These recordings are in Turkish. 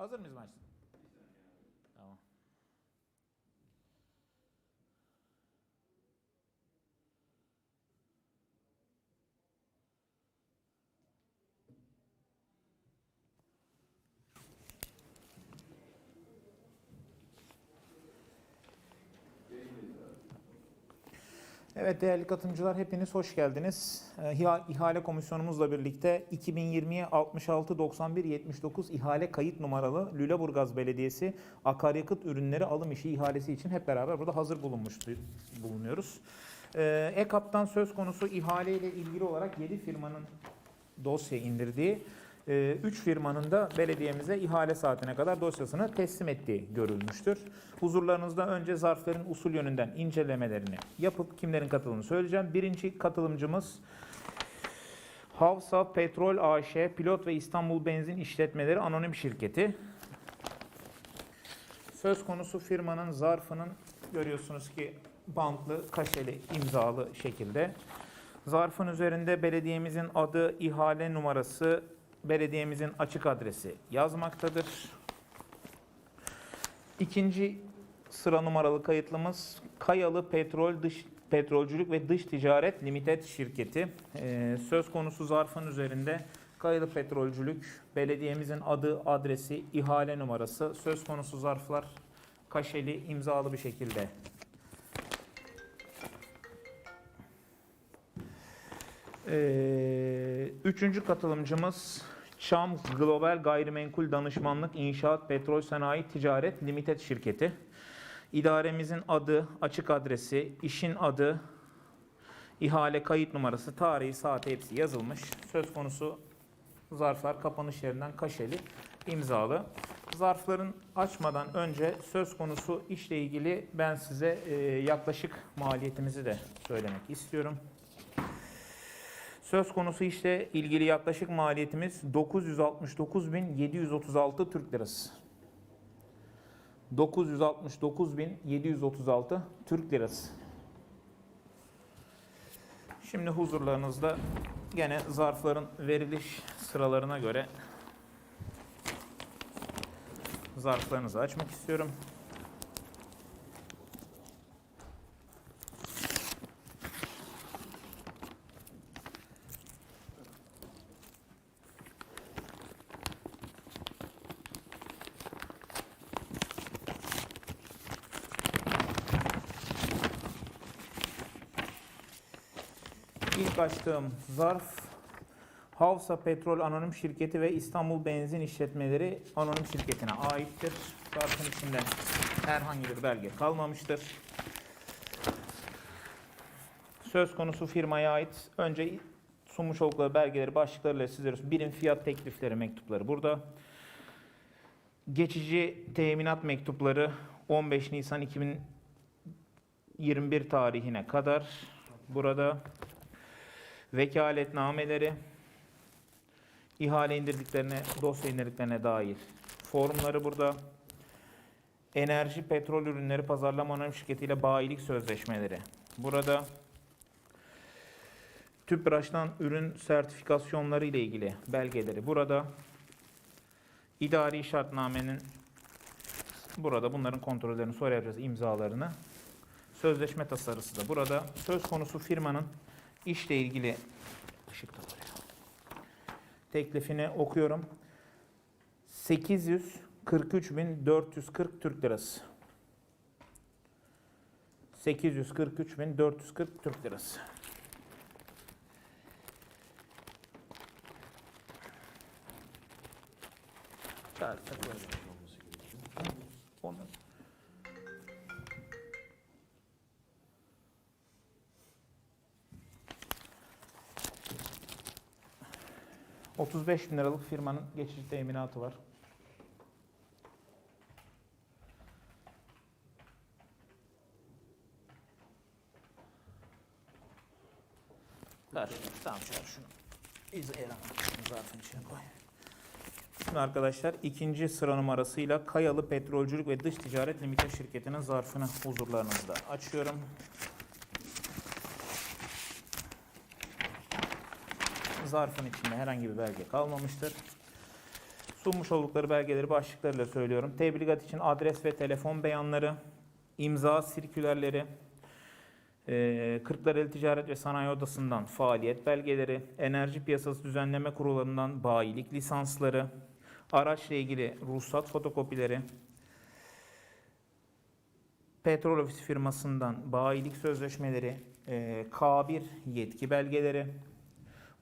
Hazır mıyız maç? Evet değerli katılımcılar hepiniz hoş geldiniz. Ee, İha- İhale komisyonumuzla birlikte 2020'ye 66 91 79 ihale kayıt numaralı Lüleburgaz Belediyesi akaryakıt ürünleri alım işi ihalesi için hep beraber burada hazır bulunmuş bulunuyoruz. Ee, EKAP'tan söz konusu ihale ile ilgili olarak 7 firmanın dosya indirdiği 3 firmanın da belediyemize ihale saatine kadar dosyasını teslim ettiği görülmüştür. Huzurlarınızda önce zarfların usul yönünden incelemelerini yapıp kimlerin katıldığını söyleyeceğim. Birinci katılımcımız Havsa Petrol AŞ Pilot ve İstanbul Benzin İşletmeleri Anonim Şirketi. Söz konusu firmanın zarfının görüyorsunuz ki bantlı, kaşeli, imzalı şekilde. Zarfın üzerinde belediyemizin adı, ihale numarası, belediyemizin açık adresi yazmaktadır. İkinci sıra numaralı kayıtlımız Kayalı Petrol Dış Petrolcülük ve Dış Ticaret Limited şirketi. Ee, söz konusu zarfın üzerinde Kayalı Petrolcülük, belediyemizin adı, adresi, ihale numarası, söz konusu zarflar kaşeli, imzalı bir şekilde Ee, üçüncü katılımcımız Çam Global Gayrimenkul Danışmanlık İnşaat Petrol Sanayi Ticaret Limited şirketi. İdaremizin adı, açık adresi, işin adı, ihale kayıt numarası, tarihi, saati hepsi yazılmış. Söz konusu zarflar kapanış yerinden kaşeli, imzalı. Zarfların açmadan önce söz konusu işle ilgili ben size e, yaklaşık maliyetimizi de söylemek istiyorum. Söz konusu işte ilgili yaklaşık maliyetimiz 969.736 Türk Lirası. 969.736 Türk Lirası. Şimdi huzurlarınızda gene zarfların veriliş sıralarına göre zarflarınızı açmak istiyorum. İlk açtığım zarf Havsa Petrol Anonim Şirketi ve İstanbul Benzin İşletmeleri Anonim Şirketi'ne aittir. Zarfın içinde herhangi bir belge kalmamıştır. Söz konusu firmaya ait önce sunmuş oldukları belgeleri başlıklarıyla sizlere birim fiyat teklifleri mektupları burada. Geçici teminat mektupları 15 Nisan 2021 tarihine kadar burada vekaletnameleri, ihale indirdiklerine, dosya indirdiklerine dair formları burada. Enerji, petrol ürünleri pazarlama anonim şirketi ile bayilik sözleşmeleri. Burada TÜPRAŞ'tan ürün sertifikasyonları ile ilgili belgeleri burada. İdari şartnamenin burada bunların kontrollerini sonra yapacağız imzalarını. Sözleşme tasarısı da burada. Söz konusu firmanın işle ilgili ışık da. Teklifini okuyorum. 843.440 Türk Lirası. 843.440 Türk Lirası. Çağır, takılalım. 35 bin liralık firmanın geçici teminatı var. Ver. Tamam şöyle şunu. İzleyelim. Zarfın içine koy. Şimdi arkadaşlar ikinci sıra numarasıyla Kayalı Petrolcülük ve Dış Ticaret Limited şirketinin zarfını huzurlarınızda açıyorum. Zarfın içinde herhangi bir belge kalmamıştır. Sunmuş oldukları belgeleri başlıklarıyla söylüyorum. Tebligat için adres ve telefon beyanları, imza sirkülerleri, e, Kırklareli Ticaret ve Sanayi Odası'ndan faaliyet belgeleri, Enerji Piyasası Düzenleme Kurullarından bayilik lisansları, araçla ilgili ruhsat fotokopileri, Petrol Ofisi firmasından bayilik sözleşmeleri, e, K1 yetki belgeleri,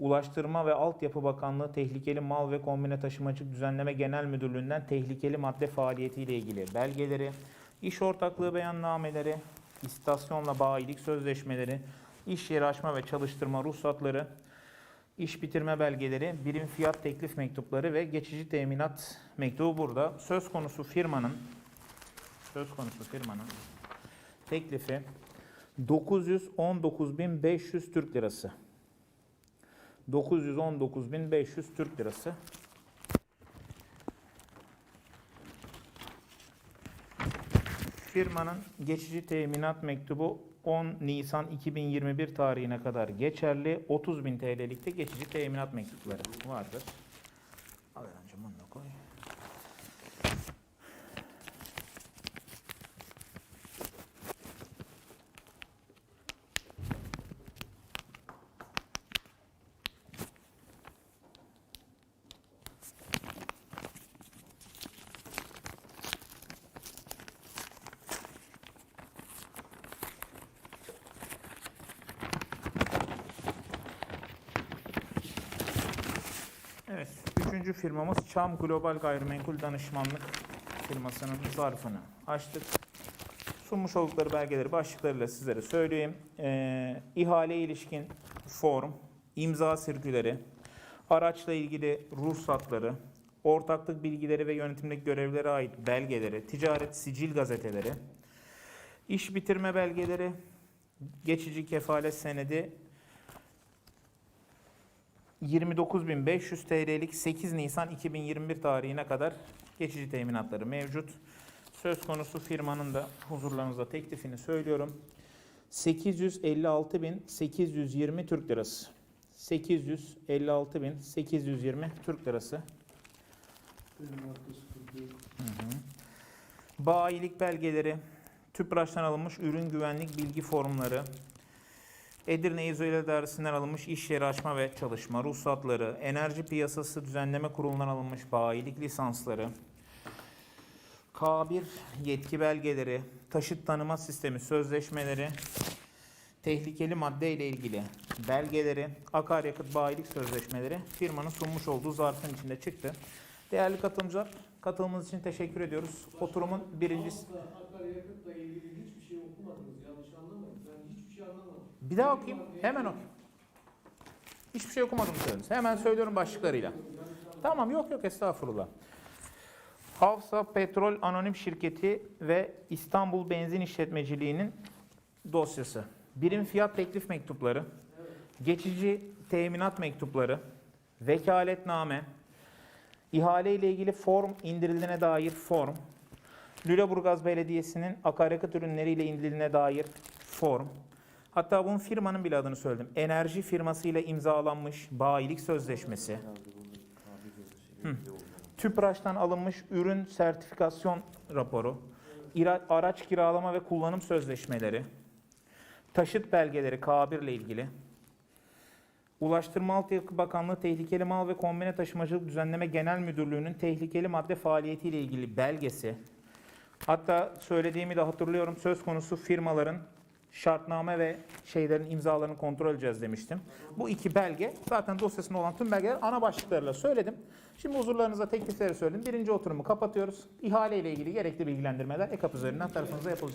Ulaştırma ve Altyapı Bakanlığı Tehlikeli Mal ve Kombine Taşımacılık Düzenleme Genel Müdürlüğü'nden tehlikeli madde faaliyetiyle ilgili belgeleri, iş ortaklığı beyannameleri, istasyonla bayilik sözleşmeleri, iş yeri açma ve çalıştırma ruhsatları, iş bitirme belgeleri, birim fiyat teklif mektupları ve geçici teminat mektubu burada. Söz konusu firmanın söz konusu firmanın teklifi 919.500 Türk lirası. 919.500 Türk lirası. Firmanın geçici teminat mektubu 10 Nisan 2021 tarihine kadar geçerli. 30.000 TL'lik de geçici teminat mektupları vardır. Al Erhan'cığım bunu da koy. Evet, üçüncü firmamız Çam Global Gayrimenkul Danışmanlık firmasının zarfını açtık. Sunmuş oldukları belgeleri başlıklarıyla sizlere söyleyeyim. Ee, ihale ilişkin form, imza sirküleri, araçla ilgili ruhsatları, ortaklık bilgileri ve yönetimdeki görevlere ait belgeleri, ticaret sicil gazeteleri, iş bitirme belgeleri, geçici kefalet senedi 29.500 TL'lik 8 Nisan 2021 tarihine kadar geçici teminatları mevcut. Söz konusu firmanın da huzurlarınızda teklifini söylüyorum. 856.820 Türk Lirası. 856.820 Türk Lirası. Hı hı. Bayilik belgeleri, TÜPRAŞ'tan alınmış ürün güvenlik bilgi formları, Edirne İzole Dairesi'nden alınmış iş yeri açma ve çalışma ruhsatları, Enerji Piyasası Düzenleme Kurulu'ndan alınmış bayilik lisansları, K1 yetki belgeleri, taşıt tanıma sistemi sözleşmeleri, tehlikeli madde ile ilgili belgeleri, akaryakıt bayilik sözleşmeleri firmanın sunmuş olduğu zarfın içinde çıktı. Değerli katılımcılar, katılımınız için teşekkür ediyoruz. Oturumun birincisi... Aslında akaryakıtla ilgili hiçbir şey okumadınız. Yanlış anlamayın. Ben hiçbir şey anlamadım. Bir daha okuyayım. Hemen okuyayım. Hiçbir şey okumadım söylediniz. Hemen söylüyorum başlıklarıyla. Tamam yok yok estağfurullah. Havsa Petrol Anonim Şirketi ve İstanbul Benzin İşletmeciliği'nin dosyası. Birim fiyat teklif mektupları, geçici teminat mektupları, vekaletname, ihale ile ilgili form indirildiğine dair form, Lüleburgaz Belediyesi'nin akaryakıt ürünleriyle indirildiğine dair form, Hatta bunun firmanın bile adını söyledim. Enerji firmasıyla imzalanmış bayilik sözleşmesi. Hı. TÜPRAŞ'tan alınmış ürün sertifikasyon raporu. Araç kiralama ve kullanım sözleşmeleri. Taşıt belgeleri K1 ile ilgili. Ulaştırma Altyapı Bakanlığı Tehlikeli Mal ve Kombine Taşımacılık Düzenleme Genel Müdürlüğü'nün tehlikeli madde faaliyetiyle ilgili belgesi. Hatta söylediğimi de hatırlıyorum. Söz konusu firmaların şartname ve şeylerin imzalarını kontrol edeceğiz demiştim. Bu iki belge zaten dosyasında olan tüm belgeler ana başlıklarıyla söyledim. Şimdi huzurlarınıza teklifleri söyledim. Birinci oturumu kapatıyoruz. İhale ile ilgili gerekli bilgilendirmeler EKAP üzerinden tarafınıza yapılacak.